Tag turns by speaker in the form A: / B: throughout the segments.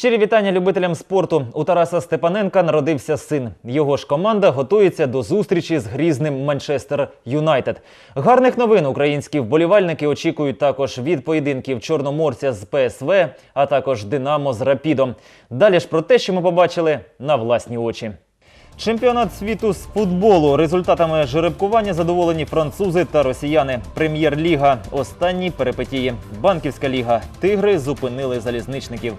A: Щирі вітання любителям спорту. У Тараса Степаненка народився син. Його ж команда готується до зустрічі з грізним Манчестер Юнайтед. Гарних новин українські вболівальники очікують також від поєдинків Чорноморця з ПСВ, а також Динамо з Рапідом. Далі ж про те, що ми побачили на власні очі. Чемпіонат світу з футболу. Результатами жеребкування задоволені французи та росіяни. Прем'єр-ліга. Останні перипетії. Банківська ліга. Тигри зупинили залізничників.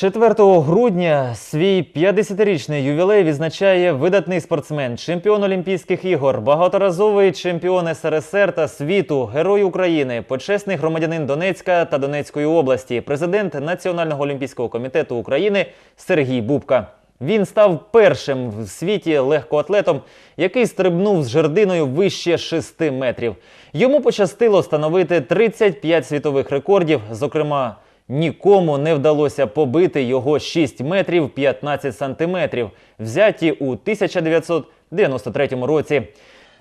A: 4 грудня свій 50-річний ювілей відзначає видатний спортсмен, чемпіон Олімпійських ігор, багаторазовий чемпіон СРСР та світу, герой України, почесний громадянин Донецька та Донецької області, президент Національного олімпійського комітету України Сергій Бубка. Він став першим в світі легкоатлетом, який стрибнув з жердиною вище 6 метрів. Йому пощастило становити 35 світових рекордів, зокрема. Нікому не вдалося побити його 6 метрів 15 сантиметрів, взяті у 1993 році.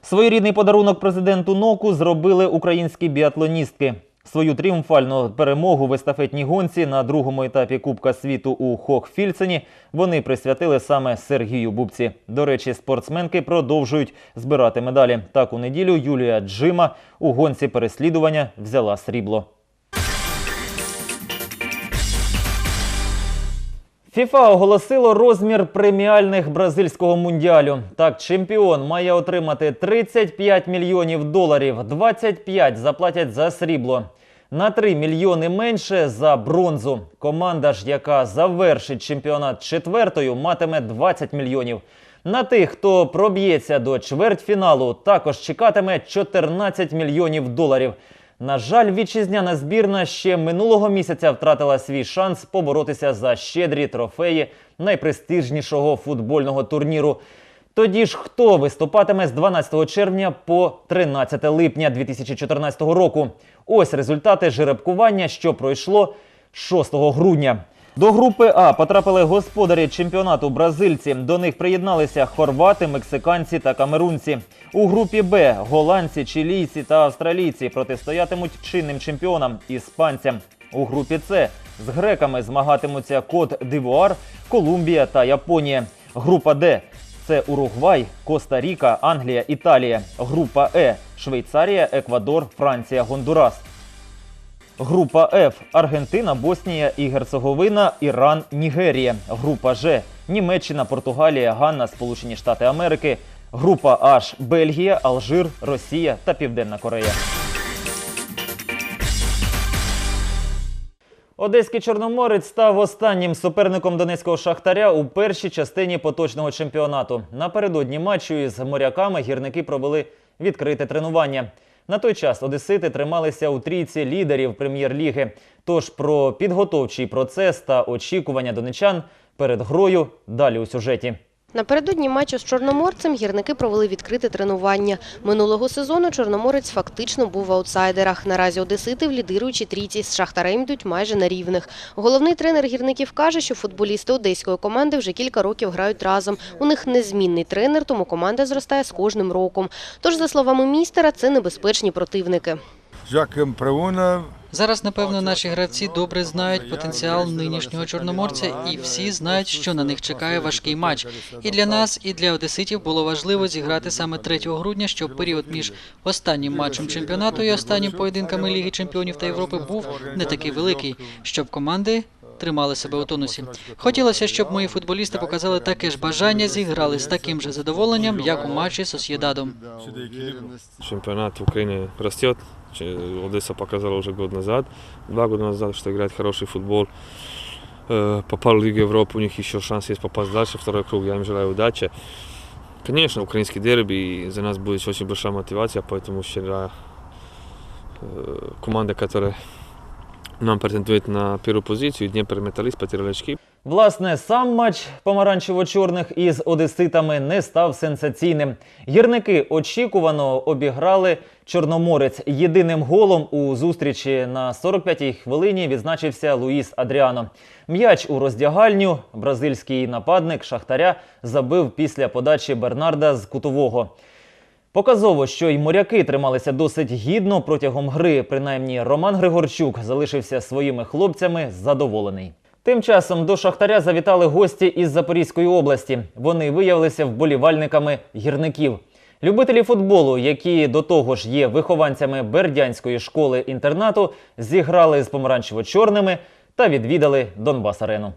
A: Своєрідний подарунок президенту НОКу зробили українські біатлоністки. Свою тріумфальну перемогу в естафетній гонці на другому етапі Кубка світу у Хохфільцені вони присвятили саме Сергію Бубці. До речі, спортсменки продовжують збирати медалі. Так у неділю Юлія Джима у гонці переслідування взяла срібло. ФІФА оголосило розмір преміальних бразильського мундіалю. Так, чемпіон має отримати 35 мільйонів доларів, 25 заплатять за срібло. На 3 мільйони менше за бронзу. Команда ж, яка завершить чемпіонат четвертою, матиме 20 мільйонів. На тих, хто проб'ється до чвертьфіналу, також чекатиме 14 мільйонів доларів. На жаль, вітчизняна збірна ще минулого місяця втратила свій шанс поборотися за щедрі трофеї найпрестижнішого футбольного турніру. Тоді ж хто виступатиме з 12 червня по 13 липня 2014 року? Ось результати жеребкування, що пройшло 6 грудня. До групи А потрапили господарі чемпіонату бразильці. До них приєдналися хорвати, мексиканці та камерунці. У групі Б голландці, чилійці та австралійці протистоятимуть чинним чемпіонам іспанцям. У групі С з греками змагатимуться Кот Дивуар, Колумбія та Японія. Група Д це Уругвай, Коста-Ріка, Англія, Італія. Група Е Швейцарія, Еквадор, Франція, Гондурас. Група Ф Аргентина, Боснія і Герцеговина, Іран, Нігерія. Група Ж Німеччина, Португалія, Ганна, Сполучені Штати Америки. Група H Бельгія, Алжир, Росія та Південна Корея. Одеський Чорноморець став останнім суперником донецького шахтаря у першій частині поточного чемпіонату. Напередодні матчу із моряками гірники провели відкрите тренування. На той час одесити трималися у трійці лідерів прем'єр-ліги. Тож про підготовчий процес та очікування донечан перед грою далі у сюжеті.
B: Напередодні матчу з Чорноморцем гірники провели відкрите тренування. Минулого сезону Чорноморець фактично був в аутсайдерах. Наразі одесити в лідируючій трійці з Шахтарем йдуть майже на рівних. Головний тренер гірників каже, що футболісти одеської команди вже кілька років грають разом. У них незмінний тренер, тому команда зростає з кожним роком. Тож, за словами містера, це небезпечні противники.
C: Жаком Правуна
D: Зараз, напевно, наші гравці добре знають потенціал нинішнього чорноморця, і всі знають, що на них чекає важкий матч. І для нас, і для одеситів було важливо зіграти саме 3 грудня, щоб період між останнім матчем чемпіонату і останнім поєдинками Ліги Чемпіонів та Європи був не такий великий, щоб команди. Тримали себе у тонусі. Хотілося, щоб мої футболісти показали таке ж бажання, зіграли з таким же задоволенням, як у матчі з Сосєдадом.
E: Чемпионат Украины растет. Че- Одесса показала уже год назад, два года назад, что играет хороший футбол. Э, Попал в Лигу Европы, у них еще шанс есть попасть дальше, второй круг. Я им желаю удачи. Конечно, украинский дерби, и за нас будет очень большая мотивация, поэтому вчера э, команда, которая нам претендует на первую позицию, Днепр Металлист потеряли очки.
A: Власне, сам матч помаранчево-чорних із одеситами не став сенсаційним. Гірники очікувано обіграли Чорноморець. Єдиним голом у зустрічі на 45-й хвилині відзначився Луїс Адріано. М'яч у роздягальню бразильський нападник Шахтаря забив після подачі Бернарда з кутового. Показово, що й моряки трималися досить гідно протягом гри. Принаймні, Роман Григорчук залишився своїми хлопцями задоволений. Тим часом до Шахтаря завітали гості із Запорізької області. Вони виявилися вболівальниками гірників. Любителі футболу, які до того ж є вихованцями Бердянської школи інтернату, зіграли з помаранчево-чорними та відвідали Донбас Арену.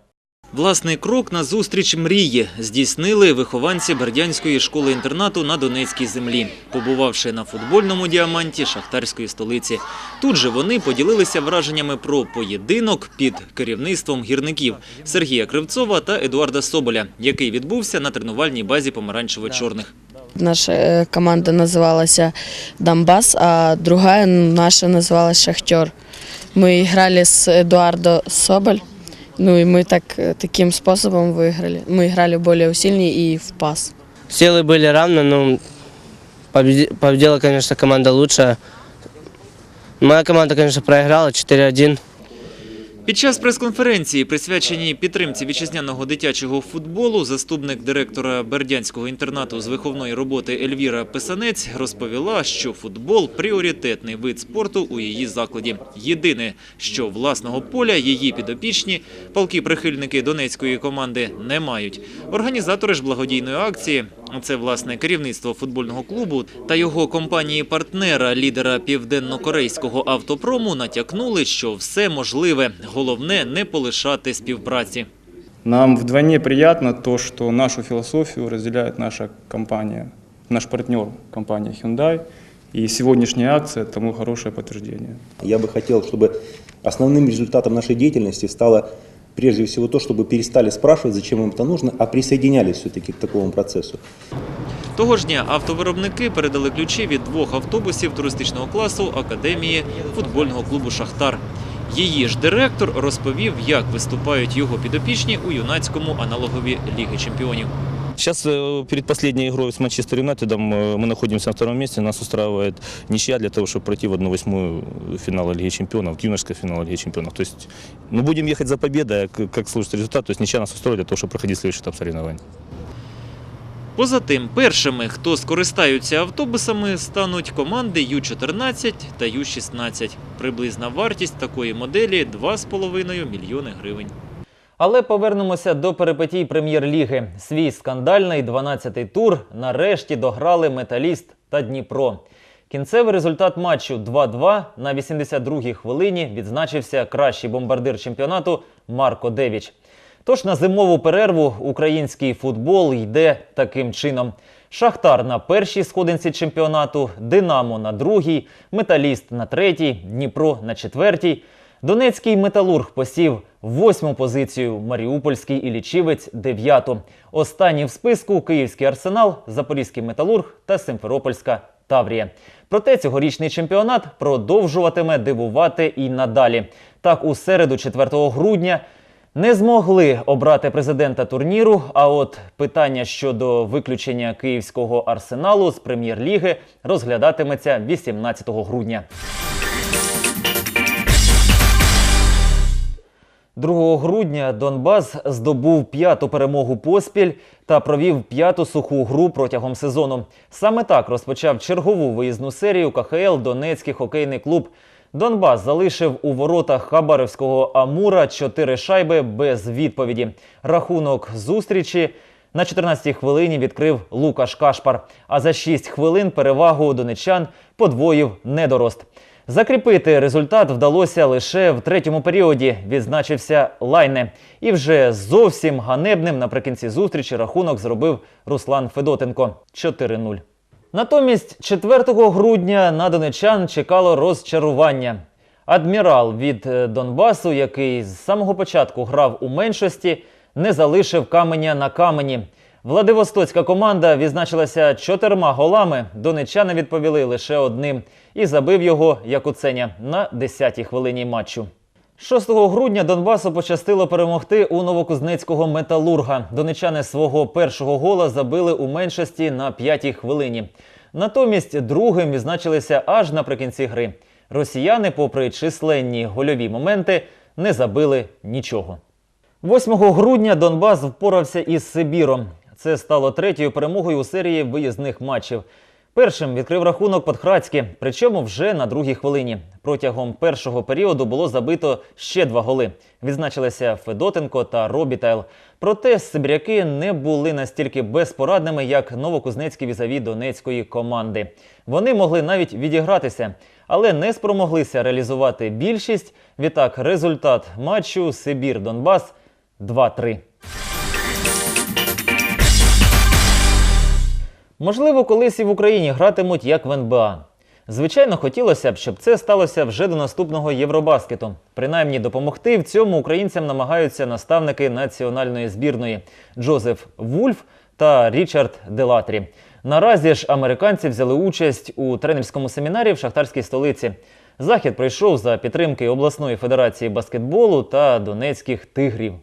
A: Власний крок на зустріч мрії здійснили вихованці Бердянської школи-інтернату на Донецькій землі, побувавши на футбольному діаманті шахтарської столиці. Тут же вони поділилися враженнями про поєдинок під керівництвом гірників Сергія Кривцова та Едуарда Соболя, який відбувся на тренувальній базі помаранчево-чорних.
F: Наша э, команда называлась Донбасс, а другая наша называлась Шахтер. Мы играли с Эдуардо Соболь, Ну и мы так, таким способом выиграли. Мы играли более усильнее и в пас.
G: Силы были равны, но победи- победила, конечно, команда лучшая. Моя команда, конечно, проиграла 4-1.
A: Під час прес-конференції, присвяченій підтримці вітчизняного дитячого футболу, заступник директора Бердянського інтернату з виховної роботи Ельвіра Писанець розповіла, що футбол пріоритетний вид спорту у її закладі. Єдине, що власного поля її підопічні, палки-прихильники донецької команди, не мають. Організатори ж благодійної акції, це власне керівництво футбольного клубу та його компанії-партнера, лідера південно-корейського автопрому, натякнули, що все можливе. Головне не полишати співпраці.
H: Нам вдвойне приятно то, что нашу философию разделяет наша компания, наш партнер компания Hyundai. И сегодняшняя акция тому хорошее подтверждение.
I: Я бы хотел, чтобы основным результатом нашей деятельности стало прежде всего то, чтобы перестали спрашивать, зачем им это нужно, а присоединялись все-таки к такому процессу.
A: Того ж дня автовиробники передали ключі від двох автобусів туристичного класу Академії футбольного клубу Шахтар. Її ж директор розповів, як виступають його підопічні у юнацькому аналогові Ліги Чемпіонів.
J: Сейчас э, перед последней игрой с Манчестер Юнайтедом э, мы находимся на втором месте. Нас устраивает ничья для того, чтобы пройти в 1-8 финала Лиги Чемпионов, юношеского финала Лиги Чемпионов. То есть мы будем ехать за победой, а к- как сложится результат. То есть ничья нас устроит для того, чтобы проходить следующий этап соревнований.
A: Поза тим, першими, хто скористаються автобусами, стануть команди Ю-14 та Ю-16. Приблизна вартість такої моделі 2,5 мільйони гривень. Але повернемося до перипетій прем'єр-ліги. Свій скандальний 12-й тур нарешті дограли Металіст та Дніпро. Кінцевий результат матчу 2-2 на 82-й хвилині відзначився кращий бомбардир чемпіонату Марко Девіч. Тож на зимову перерву український футбол йде таким чином: Шахтар на першій сходинці чемпіонату, Динамо на другій, Металіст на третій, Дніпро на четвертій. Донецький металург посів восьму позицію, Маріупольський і Лічівець дев'яту. Останні в списку Київський арсенал, Запорізький металург та Симферопольська Таврія. Проте цьогорічний чемпіонат продовжуватиме дивувати і надалі. Так, у середу, 4 грудня, не змогли обрати президента турніру. А от питання щодо виключення київського арсеналу з прем'єр-ліги розглядатиметься 18 грудня. 2 грудня Донбас здобув п'яту перемогу поспіль та провів п'яту суху гру протягом сезону. Саме так розпочав чергову виїзну серію КХЛ Донецький хокейний клуб. Донбас залишив у воротах Хабаровського Амура чотири шайби без відповіді. Рахунок зустрічі на 14-й хвилині відкрив Лукаш Кашпар. А за 6 хвилин перевагу донечан подвоїв недорост. Закріпити результат вдалося лише в третьому періоді. Відзначився Лайне. І вже зовсім ганебним наприкінці зустрічі рахунок зробив Руслан Федотенко 4-0. Натомість 4 грудня на донечан чекало розчарування. Адмірал від е, Донбасу, який з самого початку грав у меншості, не залишив каменя на камені. Владивостоцька команда відзначилася чотирма голами. Донечани відповіли лише одним і забив його Якуценя на 10-й хвилині матчу. 6 грудня Донбасу пощастило перемогти у новокузнецького металурга. Донечани свого першого гола забили у меншості на 5-й хвилині. Натомість другим відзначилися аж наприкінці гри. Росіяни, попри численні гольові моменти, не забили нічого. 8 грудня Донбас впорався із Сибіром. Це стало третьою перемогою у серії виїзних матчів. Першим відкрив рахунок Подхрацьки, причому вже на другій хвилині. Протягом першого періоду було забито ще два голи. Відзначилися Федотенко та Робітайл. Проте сибіряки не були настільки безпорадними, як новокузнецькі візаві донецької команди. Вони могли навіть відігратися, але не спромоглися реалізувати більшість. Відтак, результат матчу Сибір Донбас 2-3. Можливо, колись і в Україні гратимуть як в НБА. Звичайно, хотілося б, щоб це сталося вже до наступного Євробаскету. Принаймні допомогти в цьому українцям намагаються наставники національної збірної Джозеф Вульф та Річард Делатрі. Наразі ж американці взяли участь у тренерському семінарі в шахтарській столиці. Захід пройшов за підтримки обласної федерації баскетболу та донецьких тигрів.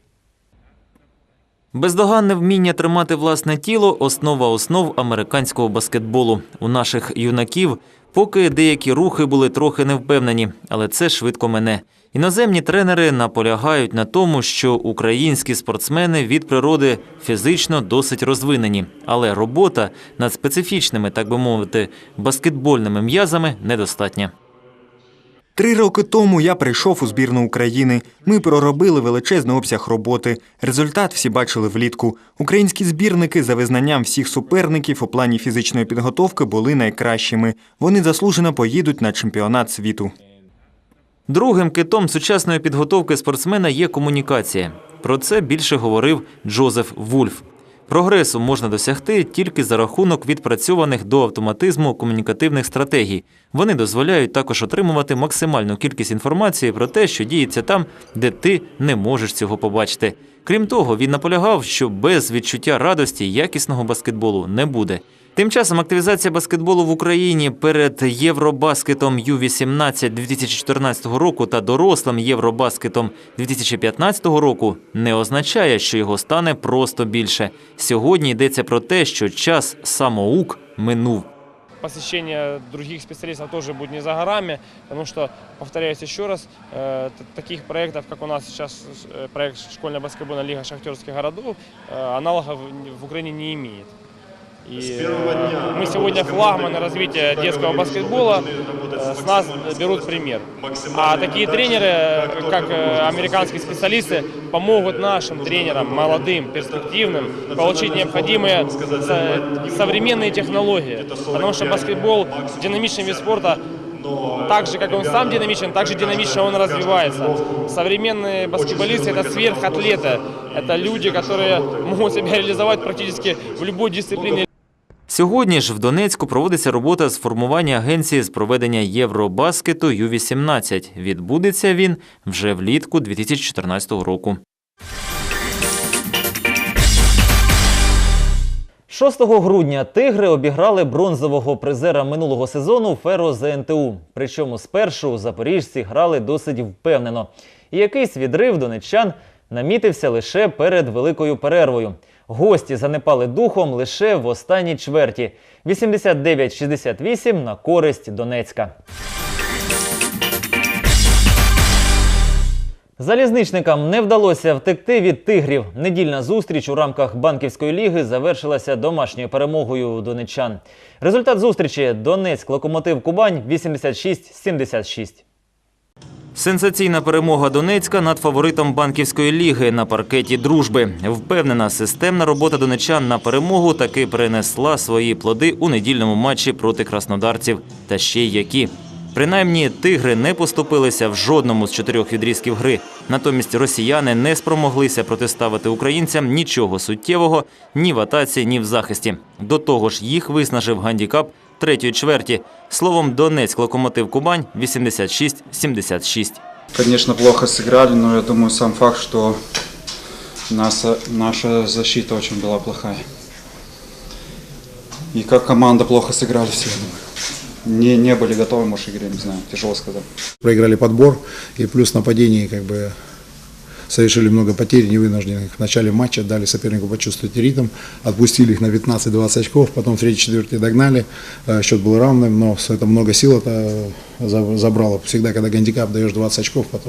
A: Бездоганне вміння тримати власне тіло основа основ американського баскетболу. У наших юнаків поки деякі рухи були трохи невпевнені, але це швидко мене. Іноземні тренери наполягають на тому, що українські спортсмени від природи фізично досить розвинені, але робота над специфічними, так би мовити, баскетбольними м'язами недостатня.
K: Три роки тому я прийшов у збірну України. Ми проробили величезний обсяг роботи. Результат всі бачили влітку. Українські збірники за визнанням всіх суперників у плані фізичної підготовки були найкращими. Вони заслужено поїдуть на чемпіонат світу.
A: Другим китом сучасної підготовки спортсмена є комунікація. Про це більше говорив Джозеф Вульф. Прогресу можна досягти тільки за рахунок відпрацьованих до автоматизму комунікативних стратегій. Вони дозволяють також отримувати максимальну кількість інформації про те, що діється там, де ти не можеш цього побачити. Крім того, він наполягав, що без відчуття радості якісного баскетболу не буде. Тим часом активізація баскетболу в Україні перед Євробаскетом Ю-18 2014 року та дорослим Євробаскетом 2015 року не означає, що його стане просто більше. Сьогодні йдеться про те, що час самоук минув.
L: посещение других специалистов тоже будет не за горами, потому что, повторяюсь еще раз, э, т- таких проектов, как у нас сейчас э, проект школьная баскетбольная лига шахтерских городов, э, аналогов в Украине не имеет. И э, мы сегодня флагманы развития детского баскетбола, с нас берут пример. А такие тренеры, э, как э, американские специалисты, помогут нашим тренерам, молодым, перспективным, получить необходимые со- современные технологии. Потому что баскетбол – динамичный вид спорта, так же, как он сам динамичен, так же динамично он развивается. Современные баскетболисты – это сверхатлеты. Это люди, которые могут себя реализовать практически в любой дисциплине
A: Сьогодні ж в Донецьку проводиться робота з формування агенції з проведення Євробаскету Ю-18. Відбудеться він вже влітку 2014 року. 6 грудня тигри обіграли бронзового призера минулого сезону Феро ЗНТУ. Причому спершу запоріжці грали досить впевнено. І якийсь відрив донеччан намітився лише перед великою перервою. Гості занепали духом лише в останній чверті 89-68 на користь Донецька. Залізничникам не вдалося втекти від тигрів. Недільна зустріч у рамках банківської ліги завершилася домашньою перемогою донеччан. Результат зустрічі Донецьк Локомотив Кубань 86-76. Сенсаційна перемога Донецька над фаворитом банківської ліги на паркеті дружби. Впевнена, системна робота донечан на перемогу таки принесла свої плоди у недільному матчі проти краснодарців. Та ще й які. Принаймні, тигри не поступилися в жодному з чотирьох відрізків гри. Натомість росіяни не спромоглися протиставити українцям нічого суттєвого ні в атаці, ні в захисті. До того ж, їх виснажив гандікап третьої чверті. Словом, Донецьк локомотив Кубань 86-76.
M: Конечно, плохо сыграли, но я думаю, сам факт, что наша, наша защита очень была плохая. И как команда плохо сыграли все, я думаю. Не, не были готовы, может, к игре, не знаю, тяжело сказать.
N: проиграли подбор и плюс нападение как бы совершили много потерь невынужденных. В начале матча дали сопернику почувствовать ритм, отпустили их на 15-20 очков, потом в третьей четверти догнали, э, счет был равным, но это много сил это за- забрало. Всегда, когда гандикап даешь 20 очков, потом